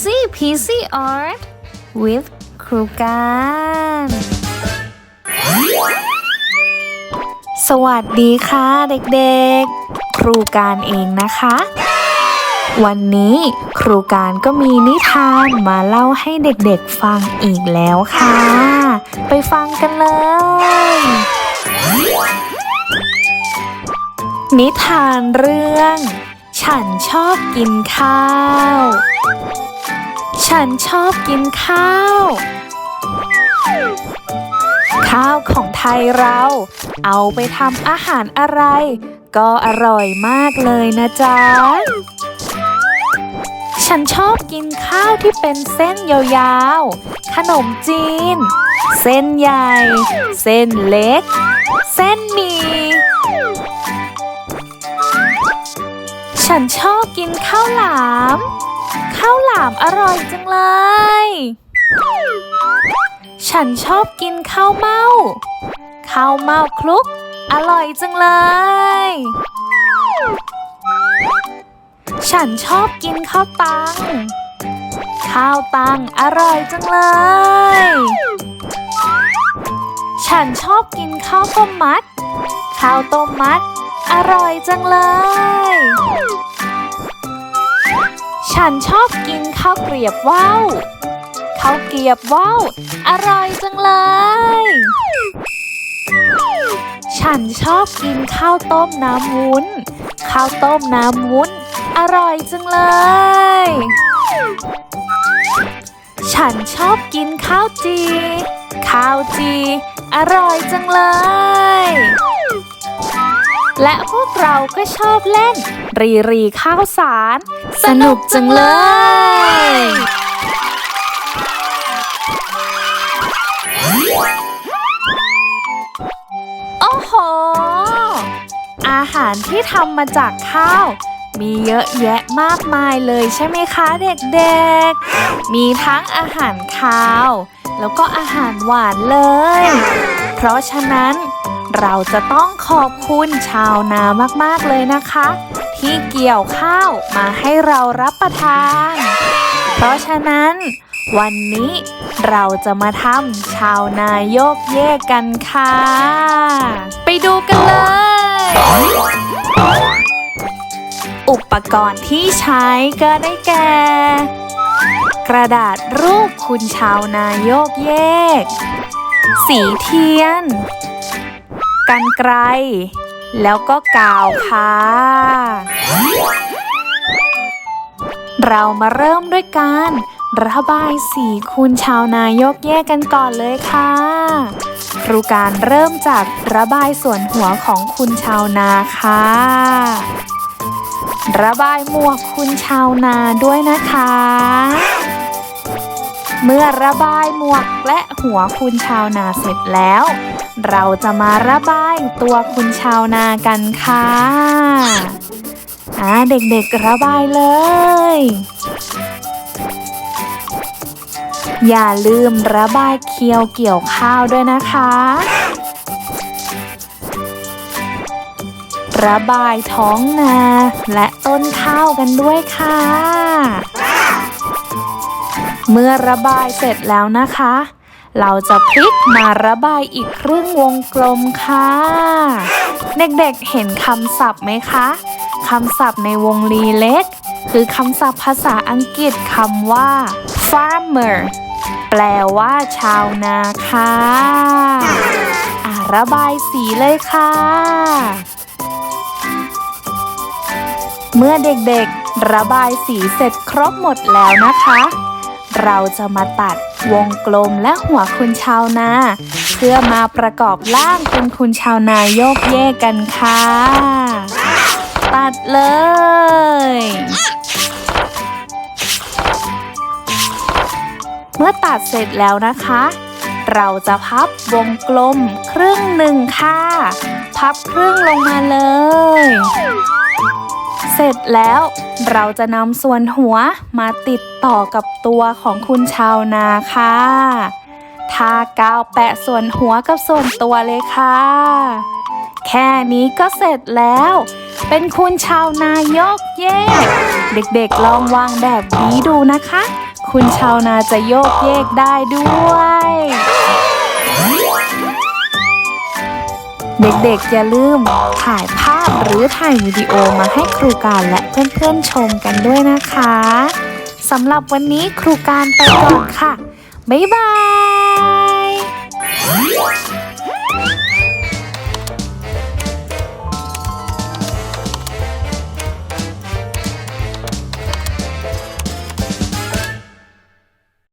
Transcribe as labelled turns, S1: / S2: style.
S1: Easy Peasy Art with ครูการสวัสดีค่ะเด็กๆ ครูการเองนะคะ วันนี้ครูการก็มีนิทานมาเล่าให้เด็กๆฟังอีกแล้วค่ะ ไปฟังกันเลย นิทานเรื่อง ฉันชอบกินข้าว ฉันชอบกินข้าว ข้าวของไทยเรา เอาไปทำอาหารอะไร ก็อร่อยมากเลยนะจ๊ะ ฉันชอบกินข้าวที่เป็นเส้นยาวๆ ขนมจีน เส้นใหญ่ เส้นเล็ก เส้นหมี่ฉันชอบกินข้าวหลาม ข้าวหลามอร่อยจังเลย ฉันชอบกินข้าวเม่า ข้าวเม่าคลุก อร่อยจังเลย ฉันชอบกินข้าวตัง ข้าวตังอร่อยจังเลย ฉันชอบกินข้าวต้มมัด ข้าวต้มมัด อร่อยจังเลย ฉันชอบกินข้าวเกรียบว่าวข้าวเกรียบว่าวอร่อยจังเลย ฉันชอบกินข้าวต้มน้ำวุ้น ข้าวต้มน้ำวุ้น อร่อยจังเลย ฉันชอบกินข้าวจี ข้าวจี อร่อยจังเลย และพวกเราก็ชอบเล่น รีรีข้าวสาร สนุกจังเลย โอ้โห อาหารที่ทำมาจากข้าว มีเยอะแยะมากมายเลยใช่ไหมคะเด็กๆ มีทั้งอาหารคาว แล้วก็อาหารหวานเลย เพราะฉะนั้น เราจะต้องขอบคุณชาวนามากๆเลยนะคะ ที่เกี่ยวข้าวมาให้เรารับประทาน เพราะฉะนั้น วันนี้เราจะมาทำชาวนาโยกเยกกันค่ะ ไปดูกันเลย อุปกรณ์ที่ใช้ก็ได้แก่ กระดาษรูปคุณชาวนาโยกเยก สีเทียน กันไกรแล้วก็กาวค่ะ เรามาเริ่มด้วยการระบายสีคุณชาวนายกแยกกันก่อนเลยค่ะรูการเริ่มจากระบายส่วนหัวของคุณชาวนาค่ะ ระบายหมวกคุณชาวนาด้วยนะคะ เมื่อระบายหมวกและหัวคุณชาวนาเสร็จแล้ว เราจะมาระบายตัวคุณชาวนากันค่ะอ่าเด็กๆระบายเลย อย่าลืมระบายเคียวเกี่ยวข้าวด้วยนะคะ ระบายท้องนาและต้นข้าวกันด้วยค่ะ เมื่อระบายเสร็จแล้วนะคะ เราจะพลิกมาระบายอีกครึ่งวงกลมค่ะ เด็กๆเห็นคำศัพท์ไหมคะคำศัพท์ในวงรีเล็ก คือคำศัพท์ภาษาอังกฤษคำว่า farmer แปลว่าชาวนาค่ะะระบายสีเลยค่ะ เมื่อเด็กๆ ระบายสีเสร็จครบหมดแล้วนะคะ เราจะมาตัดวงกลมและหัวคุณชาวนา เพื่อมาประกอบร่างเป็นคุณชาวนาโยกเยกกันค่ะ ตัดเลยเมื่อตัดเสร็จแล้วนะคะ เราจะพับวงกลมครึ่งหนึ่งค่ะ พับครึ่งลงมาเลย เสร็จแล้วเราจะนำส่วนหัวมาติดต่อกับตัวของคุณชาวนาค่ะทากาวแปะส่วนหัวกับส่วนตัวเลยค่ะ แค่นี้ก็เสร็จแล้ว เป็นคุณชาวนายกเยกเด็กๆลองวางแบบนี้ดูนะคะ คุณชาวนาจะโยกเยกได้ด้วย เด็กๆอย่าลืมถ่ายภาพหรือถ่ายวิดีโอมาให้ครูการและเพื่อนๆชมกันด้วยนะคะสำหรับวันนี้ครูการไปก่อนค่ะ บ๊ายบาย